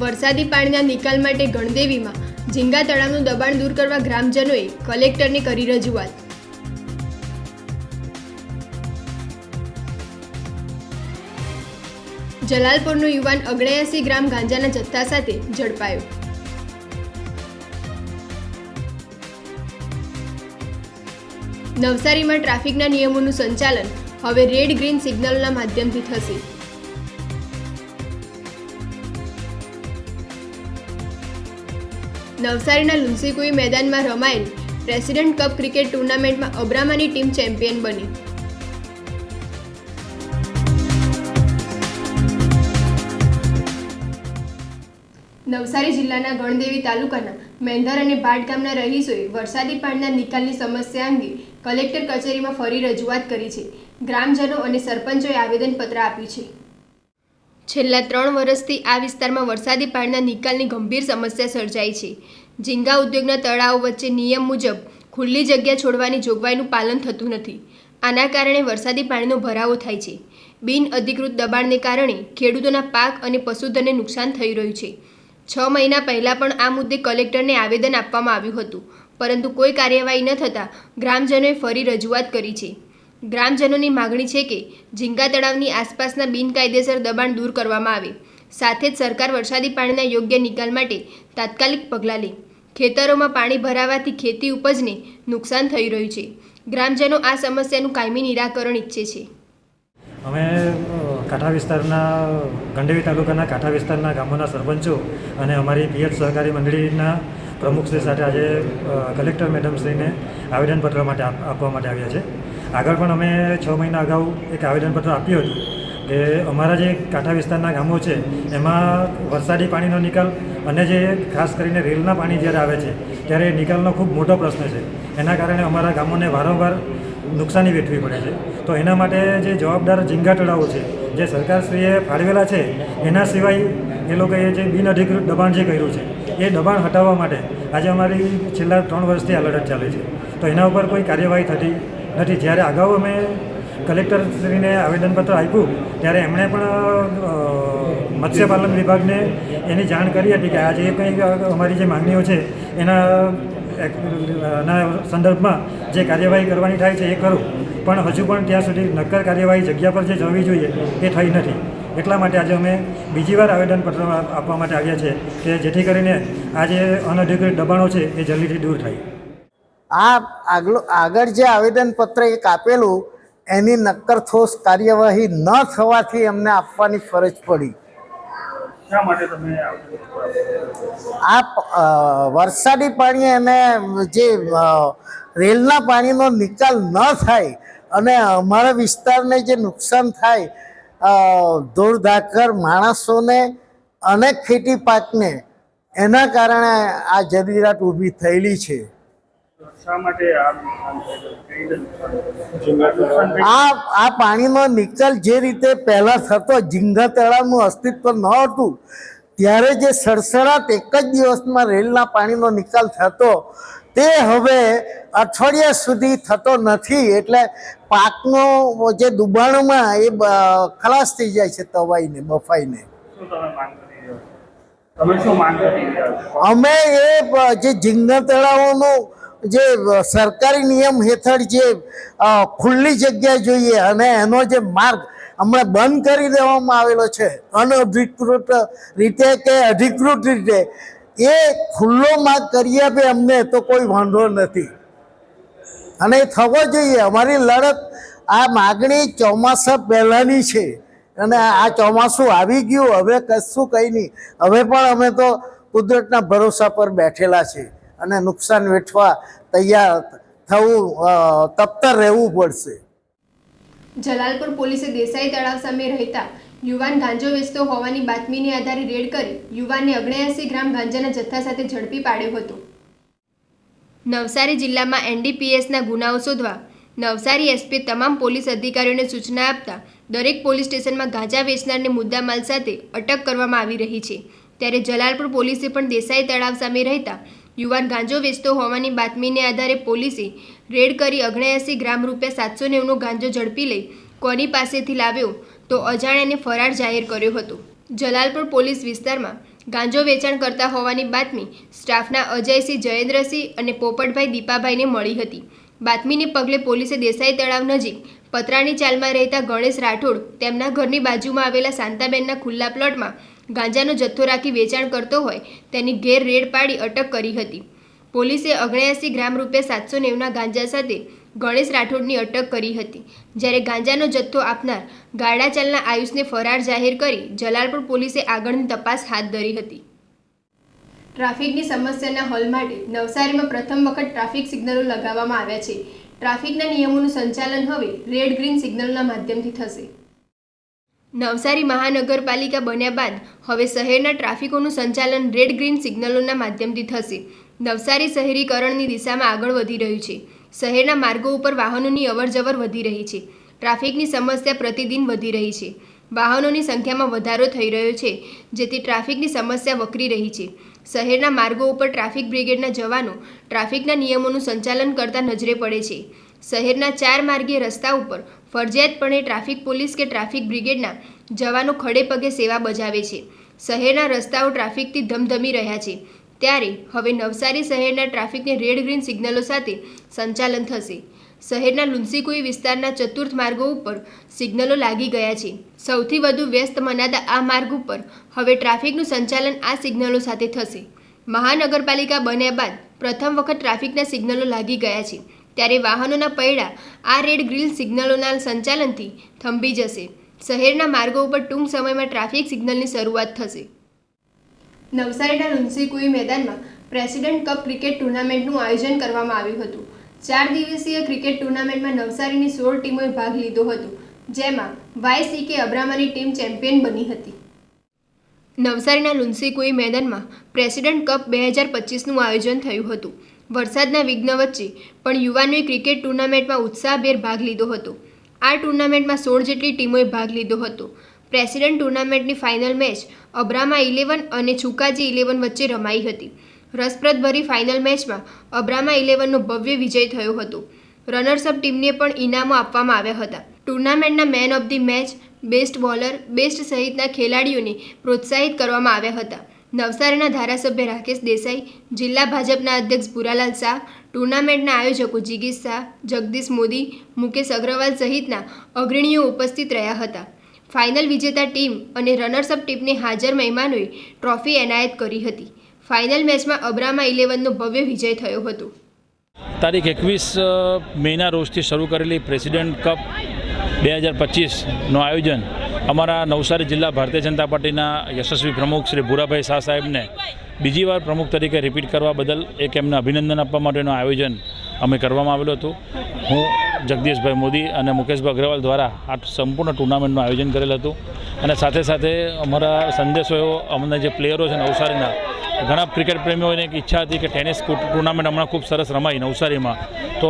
વરસાદી પાણીના નિકાલ માટે ગણદેવીમાં ઝીંગા તળાવનું દબાણ દૂર કરવા ગ્રામજનોએ કલેક્ટરને કરી રજૂઆત. જલાલપુરનો યુવાન અગણ્યાસી ગ્રામ ગાંજાના જથ્થા સાથે ઝડપાયો. નવસારીમાં ટ્રાફિકના નિયમોનું સંચાલન હવે રેડ ગ્રીન સિગ્નલના માધ્યમથી થશે. નવસારીના લુન્સીકુઈ મેદાનમાં રમાયેલ પ્રેસિડેન્ટ કપ ક્રિકેટ ટુર્નામેન્ટમાં અબ્રામાની ટીમ ચેમ્પિયન બની. નવસારી જિલ્લાના ગણદેવી તાલુકાના મેંધર અને ભાટ ગામના રહીશોએ વરસાદી પાણીના નિકાલની સમસ્યા અંગે કલેક્ટર કચેરીમાં ફરી રજૂઆત કરી છે. ગ્રામજનો અને સરપંચોએ આવેદનપત્ર આપ્યું છે. છેલ્લા ત્રણ વર્ષથી આ વિસ્તારમાં વરસાદી પાણીના નિકાલની ગંભીર સમસ્યા સર્જાઈ છે. ઝીંગા ઉદ્યોગના તળાવો વચ્ચે નિયમ મુજબ ખુલ્લી જગ્યા છોડવાની જોગવાઈનું પાલન થતું નથી. આના કારણે વરસાદી પાણીનો ભરાવો થાય છે. બિન અધિકૃત દબાણને કારણે ખેડૂતોના પાક અને પશુધનને નુકસાન થઈ રહ્યું છે. છ મહિના પહેલાં પણ આ મુદ્દે કલેક્ટરને આવેદન આપવામાં આવ્યું હતું. પરંતુ કોઈ કાર્યવાહી ન થતાં ગ્રામજનોએ ફરી રજૂઆત કરી છે. ગ્રામજનોની માગણી છે કે ઝીંગા તળાવની આસપાસના બિનકાયદેસર દબાણ દૂર કરવામાં આવે. સાથે જ સરકાર વરસાદી પાણીના યોગ્ય નિકાલ માટે તાત્કાલિક પગલાં લે. ખેતરોમાં પાણી ભરાવાથી ખેતી ઉપજને નુકસાન થઈ રહ્યું છે. ગ્રામજનો આ સમસ્યાનું કાયમી નિરાકરણ ઈચ્છે છે. અમે કાંઠા વિસ્તારના, ગંડેવી તાલુકાના કાંઠા વિસ્તારના ગામોના સરપંચો અને અમારી પીએચ સહકારી મંડળીના પ્રમુખશ્રી સાથે આજે કલેક્ટર મેડમશ્રીને આવેદનપત્ર માટે આપવા માટે આવ્યા છે. આગળ પણ અમે છ મહિના અગાઉ એક આવેદનપત્ર આપ્યું હતું કે અમારા જે કાંઠા વિસ્તારના ગામો છે, એમાં વરસાદી પાણીનો નિકાલ અને જે ખાસ કરીને રેલના પાણી જ્યારે આવે છે, ત્યારે એ નિકાલનો ખૂબ મોટો પ્રશ્ન છે. એના કારણે અમારા ગામોને વારંવાર નુકસાની વેઠવી પડે છે. તો એના માટે જે જવાબદાર ઝીંગાટળાઓ છે, જે સરકારશ્રીએ ફાળવેલા છે, એના સિવાય એ લોકોએ જે બિનઅધિકૃત દબાણ જે કર્યું છે, એ દબાણ હટાવવા માટે આજે અમારી છેલ્લા ત્રણ વર્ષથી આ લડત ચાલે છે. તો એના ઉપર કોઈ કાર્યવાહી થતી નથી. જ્યારે અગાઉ અમે કલેક્ટરશ્રીને આવેદનપત્ર આપ્યું, ત્યારે એમણે પણ મત્સ્યપાલન વિભાગને એની જાણ કરી હતી કે આ જે કંઈ અમારી જે માંગણીઓ છે, એના ના સંદર્ભમાં જે કાર્યવાહી કરવાની થાય છે એ કરું પણ હજુ પણ ત્યાં સુધી નક્કર કાર્યવાહી જગ્યા પર જે જવી જોઈએ એ થઈ નથી. એટલા માટે આજે અમે બીજી વાર આવેદનપત્ર આપવા માટે આવ્યા છે કે જેથી કરીને આ જે અનધિકૃત દબાણો છે એ જલ્દીથી દૂર થાય. આ આગળ આગળ જે આવેદનપત્ર એક આપેલું એની નક્કર ઠોસ કાર્યવાહી ન થવાથી અમને આપવાની ફરજ પડી. તમે આ વરસાદી પાણી અને જે રેલના પાણીનો નિકાલ ન થાય અને અમારા વિસ્તારને જે નુકસાન થાય ધૂળધાકર માણસોને અને ખેતી પાકને એના કારણે આ જરૂરિયાત ઊભી થયેલી છે. આ? આ પાણીનો નિકાલ જે રીતે પહેલા થતો ઝીંગા તળાવનું અસ્તિત્વ ન હતું ત્યારે જે સડસડાટ એક જ દિવસમાં રેલના પાણીનો નિકાલ થતો તે હવે અઠવાડિયા સુધી થતો નથી. એટલે પાકનો જે દુબાણમાં એ ખલાસ થઈ જાય છે તવાઈને બફાઈને. શું તમે માંગ કરી રહ્યા છો? તમે શું માંગ કરી રહ્યા છો? અમે એ જે ઝીંગા તળાવોનું જે સરકારી નિયમ હેઠળ જે ખુલ્લી જગ્યા જોઈએ અને એનો જે માર્ગ હમણાં બંધ કરી દેવામાં આવેલો છે અનઅધિકૃત રીતે કે અધિકૃત રીતે, એ ખુલ્લો માર્ગ કરી આપે અમને તો કોઈ વાંધો નથી. અને એ થવો જોઈએ, અમારી લડત આ માગણી ચોમાસા પહેલાંની છે. અને આ ચોમાસું આવી ગયું, હવે કશું કંઈ નહીં. હવે પણ અમે તો કુદરતના ભરોસા પર બેઠેલા છે અને નુકસાન વેઠવા તૈયાર થવું તપ્તર રહેવું પડશે. જલાલપુર પોલીસે દેસાઈ તળાવ સામે રહેતા યુવાન ગાંજો વેચતો હોવાની બાતમીને આધારે રેડ કરી યુવાનને અગણ્યાસી ગ્રામ ગાંજાના જથ્થા સાથે ઝડપી પાડ્યો હતો. નવસારી જિલ્લામાં એનડીપીએસના ગુનાઓ શોધવા નવસારી એસપી તમામ પોલીસ અધિકારીઓને સૂચના આપતા દરેક પોલીસ સ્ટેશનમાં ગાંજા વેચનારને મુદ્દામાલ સાથે અટક કરવામાં આવી રહી છે. ત્યારે જલાલપુર પોલીસે પણ દેસાઈ તળાવ સામે રહેતા યુવાન ગાંજો વેચતો હોવાની બાતમીને આધારે પોલીસે રેડ કરી ઓગણ્યાસી ગ્રામ રૂપિયા સાતસો નેવનો ગાંજો ઝડપી લઈ કોની પાસેથી લાવ્યો તો અજાણ્યાને ફરાર જાહેર કર્યો હતો. જલાલપુર પોલીસ વિસ્તારમાં ગાંજો વેચાણ કરતા હોવાની બાતમી સ્ટાફના અજયસિંહ, જયેન્દ્રસિંહ અને પોપટભાઈ દીપાભાઈને મળી હતી. બાતમીને પગલે પોલીસે દેસાઈ તળાવ નજીક પતરાની ચાલમાં રહેતા ગણેશ રાઠોડ તેમના ઘરની બાજુમાં આવેલા શાંતાબેનના ખુલ્લા પ્લોટમાં ગાંજાનો જથ્થો રાખી વેચાણ કરતો હોય, તેની ઘેર રેડ પાડી અટક કરી હતી. પોલીસે ઓગણ્યાસી ગ્રામ રૂપિયા સાતસો નેવના ગાંજા સાથે ગણેશ રાઠોડની અટક કરી હતી. જ્યારે ગાંજાનો જથ્થો આપનાર ગાડાચાલના આયુષને ફરાર જાહેર કરી, જલાલપુર પોલીસે આગળની તપાસ હાથ ધરી હતી. ટ્રાફિકની સમસ્યાના હલ માટે નવસારીમાં પ્રથમ વખત ટ્રાફિક સિગ્નલો લગાવવામાં આવ્યા છે. ટ્રાફિકના નિયમોનું સંચાલન હવે રેડ ગ્રીન સિગ્નલના માધ્યમથી થશે. નવસારી મહાનગરપાલિકા બન્યા બાદ હવે શહેરના ટ્રાફિકોનું સંચાલન રેડ ગ્રીન સિગ્નલોના માધ્યમથી થશે. નવસારી શહેરીકરણની દિશામાં આગળ વધી રહ્યું છે. શહેરના માર્ગો ઉપર વાહનોની અવરજવર વધી રહી છે. ટ્રાફિકની સમસ્યા પ્રતિદિન વધી રહી છે. વાહનોની સંખ્યામાં વધારો થઈ રહ્યો છે, જેથી ટ્રાફિકની સમસ્યા વકરી રહી છે. શહેરના માર્ગો ઉપર ટ્રાફિક બ્રિગેડના જવાનો ટ્રાફિકના નિયમોનું સંચાલન કરતા નજરે પડે છે. શહેરના ચાર માર્ગીય રસ્તા ઉપર ફરજિયાતપણે ટ્રાફિક પોલીસ કે ટ્રાફિક બ્રિગેડના જવાનો ખડે પગે સેવા બજાવે છે. શહેરના રસ્તાઓ ટ્રાફિકથી ધમધમી રહ્યા છે. ત્યારે હવે નવસારી શહેરના ટ્રાફિકને રેડ ગ્રીન સિગ્નલો સાથે સંચાલન થશે. શહેરના લુન્સીકુઈ વિસ્તારના ચતુર્થ માર્ગો ઉપર સિગ્નલો લાગી ગયા છે. સૌથી વધુ વ્યસ્ત મનાતા આ માર્ગ ઉપર હવે ટ્રાફિકનું સંચાલન આ સિગ્નલો સાથે થશે. મહાનગરપાલિકા બન્યા બાદ પ્રથમ વખત ટ્રાફિકના સિગ્નલો લાગી ગયા છે. ત્યારે વાહનોના પૈડા આ રેડ ગ્રીલ સિગ્નલોના સંચાલનથી થંભી જશે. શહેરના માર્ગો ઉપર ટૂંક સમયમાં ટ્રાફિક સિગ્નલની શરૂઆત થશે. નવસારીના લુન્સીકુઈ મેદાનમાં પ્રેસિડેન્ટ કપ ક્રિકેટ ટુર્નામેન્ટનું આયોજન કરવામાં આવ્યું હતું. ચાર દિવસીય ક્રિકેટ ટુર્નામેન્ટમાં નવસારીની સોળ ટીમોએ ભાગ લીધો હતો, જેમાં વાય સી કે અબ્રામાની ટીમ ચેમ્પિયન બની હતી. નવસારીના લુન્સીકુઈ મેદાનમાં પ્રેસિડેન્ટ કપ બે હજાર પચીસનું આયોજન થયું હતું. વરસાદના વિઘ્ન વચ્ચે પણ યુવાનોએ ક્રિકેટ ટુર્નામેન્ટમાં ઉત્સાહભેર ભાગ લીધો હતો. આ ટુર્નામેન્ટમાં સોળ જેટલી ટીમોએ ભાગ લીધો હતો. પ્રેસિડેન્ટ ટુર્નામેન્ટની ફાઇનલ મેચ અબ્રામા ઇલેવન અને છુકાજી ઇલેવન વચ્ચે રમાઈ હતી. રસપ્રદ ભરી ફાઇનલ મેચમાં અબ્રામા ઇલેવનનો ભવ્ય વિજય થયો હતો. રનર્સઅપ ટીમને પણ ઇનામો આપવામાં આવ્યા હતા. ટુર્નામેન્ટના man of the match best bowler, best સહિતના ખેલાડીઓને પ્રોત્સાહિત કરવામાં આવ્યા હતા. નવસારીના ધારાસભ્ય રાકેશ દેસાઈ, જિલ્લા ભાજપના અધ્યક્ષ ભુરાલાલ શાહ, ટુર્નામેન્ટના આયોજકો જિગીશ શાહ, જગદીશ મોદી, મુકેશ અગ્રવાલ સહિતના અગ્રણીઓ ઉપસ્થિત રહ્યા હતા. ફાઇનલ વિજેતા ટીમ અને રનર્સઅપ ટીમને હાજર મહેમાનોએ ટ્રોફી એનાયત કરી હતી. ફાઇનલ મેચમાં અબ્રામા ઇલેવનનો ભવ્ય વિજય થયો હતો. તારીખ એકવીસ મેના રોજથી શરૂ કરેલી પ્રેસિડેન્ટ કપ બે હજાર પચીસનું આયોજન અમારા નવસારી જિલ્લા ભારતીય જનતા પાર્ટીના યશસ્વી પ્રમુખ શ્રી ભૂરાભાઈ શાહ સાહેબને બીજી વાર પ્રમુખ તરીકે રિપીટ કરવા બદલ એક એમને અભિનંદન આપવા માટેનું આયોજન અમે કરવામાં આવેલું હતું. હું જગદીશભાઈ મોદી અને મુકેશભાઈ અગ્રવાલ દ્વારા આ સંપૂર્ણ ટુર્નામેન્ટનું આયોજન કરેલ હતું. અને સાથે સાથે અમારા સંદેશો એવો, અમને જે પ્લેયરો છે નવસારીના, ઘણા ક્રિકેટ પ્રેમીઓને એક ઈચ્છા હતી કે ટેનિસ ટુર્નામેન્ટ હમણાં ખૂબ સરસ રમાઈ નવસારીમાં. તો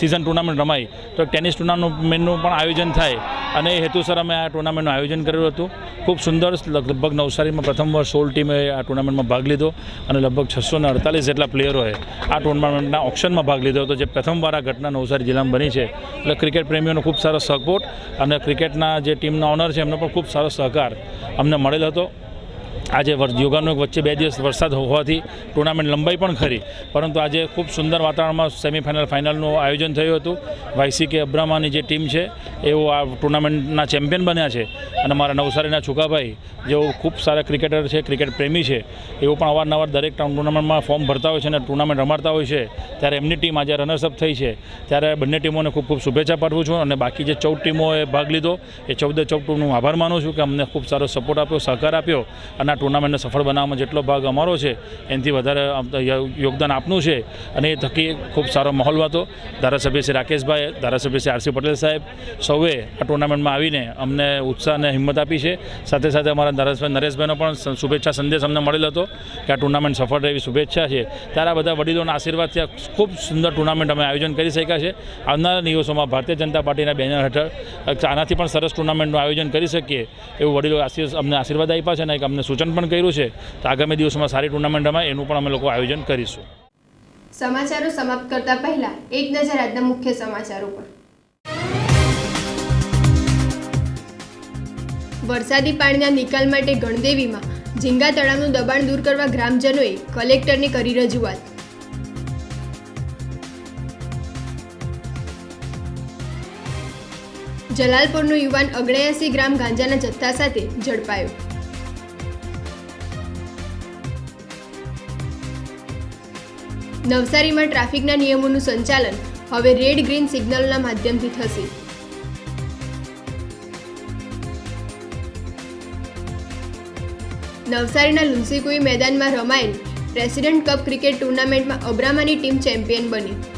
સિઝન ટુર્નામેન્ટ રમાઈ તો ટેનિસ ટુર્નામેન્ટનું પણ આયોજન થાય. અને એ હેતુસર અમે આ ટુર્નામેન્ટનું આયોજન કરેલું હતું. ખૂબ સુંદર, લગભગ નવસારીમાં પ્રથમ વાર સોળ ટીમે આ ટુર્નામેન્ટમાં ભાગ લીધો અને લગભગ છસો ને અડતાલીસ જેટલા પ્લેયરોએ આ ટુર્નામેન્ટના ઓપ્શનમાં ભાગ લીધો હતો, જે પ્રથમવાર આ ઘટના નવસારી જિલ્લામાં બની છે. એટલે ક્રિકેટ પ્રેમીઓનો ખૂબ સારો સપોર્ટ અને ક્રિકેટના જે ટીમના ઓનર છે એમનો પણ ખૂબ સારો સહકાર અમને મળેલ હતો. આજે યોગાનો વચ્ચે બે દિવસ વરસાદ હોવાથી ટુર્નામેન્ટ લંબાઈ પણ ખરી. પરંતુ આજે ખૂબ સુંદર વાતાવરણમાં સેમિફાઇનલ, ફાઇનલનું આયોજન થયું હતું. વાયસીકે અબ્રામાની જે ટીમ છે, એઓ આ ટુર્નામેન્ટના ચેમ્પિયન બન્યા છે. અને મારા નવસારીના છુકાભાઈ, જેઓ ખૂબ સારા ક્રિકેટર છે, ક્રિકેટ પ્રેમી છે, એઓ પણ અવારનવાર દરેક ટુર્નામેન્ટમાં ફોર્મ ભરતા હોય છે અને ટુર્નામેન્ટ રમાડતા હોય છે. ત્યારે એમની ટીમ આજે રનર્સઅપ થઈ છે. ત્યારે બંને ટીમોને ખૂબ ખૂબ શુભેચ્છા પાઠવું છું અને બાકી જે ચૌદ ટીમોએ ભાગ લીધો, એ ચૌદે ચૌદ ટીમનો આભાર માનું છું કે અમને ખૂબ સારો સપોર્ટ આપ્યો, સહકાર આપ્યો અને ટુર્નામેન્ટને સફળ બનાવવામાં જેટલો ભાગ અમારો છે, એનાથી વધારે યોગદાન આપનું છે. અને એ થકી ખૂબ સારો માહોલ હતો. ધારાસભ્ય શ્રી રાકેશભાઈ ધારાસભ્ય શ્રી આરસી પટેલ સાહેબ સૌએ આ ટુર્નામેન્ટમાં આવીને અમને ઉત્સાહ અને હિંમત આપી છે. સાથે સાથે અમારા ધારાસભ્ય નરેશભાઈનો પણ શુભેચ્છા સંદેશ અમને મળેલો હતો કે આ ટુર્નામેન્ટ સફળ રહેવી શુભેચ્છા છે. ત્યારે આ બધા વડીલોના આશીર્વાદથી આ ખૂબ સુંદર ટુર્નામેન્ટ અમે આયોજન કરી શક્યા છે. આવનારા દિવસોમાં ભારતીય જનતા પાર્ટીના બેનર હેઠળ આનાથી પણ સરસ ટુર્નામેન્ટનું આયોજન કરી શકીએ એવું વડીલો આશીર્ અમને આશીર્વાદ આપ્યા છે અને એક અમને સૂચન પણ કર્યું છે. તો આગામી દિવસોમાં સારી ટુર્નામેન્ટ રમાય એનું પણ અમે લોકો આયોજન કરીશું. સમાચારો સમાપ્ત કરતા પહેલા એક નજર આજના મુખ્ય સમાચારો પર. વરસાદી પાણીના નિકાલ માટે ગણદેવીમાં ઝીંગા તળાવનું દબાણ દૂર કરવા ગ્રામજનોએ કલેક્ટરને કરી રજૂઆત. જલાલપુરનો યુવાન અગણ્યાસી ગ્રામ ગાંજાના જથ્થા સાથે ઝડપાયો. નવસારીમાં ટ્રાફિકના નિયમોનું સંચાલન હવે રેડ ગ્રીન સિગ્નલના માધ્યમથી થશે. નવસારીના લુન્સીકુઈ મેદાનમાં રમાયેલ પ્રેસિડેન્ટ કપ ક્રિકેટ ટુર્નામેન્ટમાં અબ્રામાની ટીમ ચેમ્પિયન બની.